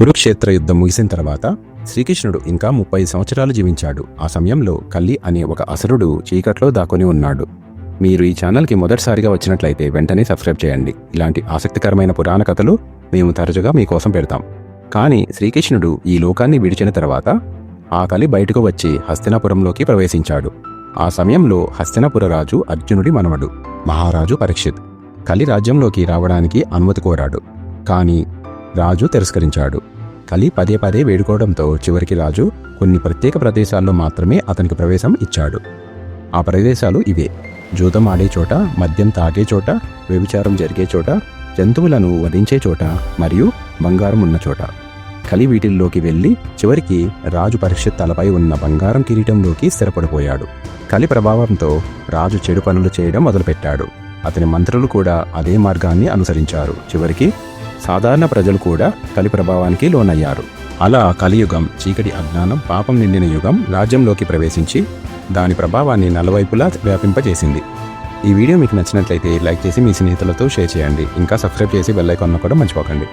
కురుక్షేత్ర యుద్ధం ముగిసిన తర్వాత శ్రీకృష్ణుడు ఇంకా ముప్పై సంవత్సరాలు జీవించాడు. ఆ సమయంలో కల్లి అనే ఒక అసురుడు చీకట్లో దాక్కుని ఉన్నాడు. మీరు ఈ ఛానల్కి మొదటిసారిగా వచ్చినట్లయితే వెంటనే సబ్స్క్రైబ్ చేయండి. ఇలాంటి ఆసక్తికరమైన పురాణ కథలు మేము తరచుగా మీకోసం పెడతాం. కానీ శ్రీకృష్ణుడు ఈ లోకాన్ని విడిచిన తర్వాత ఆ కలి బయటకు వచ్చి హస్తినాపురంలోకి ప్రవేశించాడు. ఆ సమయంలో హస్తినాపుర రాజు అర్జునుడి మనవడు. మహారాజు పరీక్షిత్. కలి రాజ్యంలోకి రావడానికి అనుమతి కోరాడు. కానీ రాజు తిరస్కరించాడు. కలి పదే పదే వేడుకోవడంతో చివరికి రాజు కొన్ని ప్రత్యేక ప్రదేశాల్లో మాత్రమే అతనికి ప్రవేశం ఇచ్చాడు. ఆ ప్రదేశాలు ఇవే. జూదం ఆడే చోట మద్యం తాగే చోట వ్యభిచారం జరిగే చోట జంతువులను వధించే చోట మరియు బంగారం ఉన్న చోట. కలి వీటిల్లోకి వెళ్ళి చివరికి రాజు పరిషత్ తలపై ఉన్న బంగారం కిరీటంలోకి స్థిరపడిపోయాడు. కలి ప్రభావంతో రాజు చెడు పనులు చేయడం మొదలుపెట్టాడు. అతని మంత్రులు కూడా అదే మార్గాన్ని అనుసరించారు. చివరికి సాధారణ ప్రజలు కూడా కలి ప్రభావానికి లోనయ్యారు. అలా కలియుగం చీకటి అజ్ఞానం పాపం నిండిన యుగం రాజ్యంలోకి ప్రవేశించి దాని ప్రభావాన్ని నలువైపులా వ్యాపింపజేసింది. ఈ వీడియో మీకు నచ్చినట్లయితే లైక్ చేసి మీ స్నేహితులతో షేర్ చేయండి. ఇంకా సబ్స్క్రైబ్ చేసి బెల్ కూడా మర్చిపోకండి.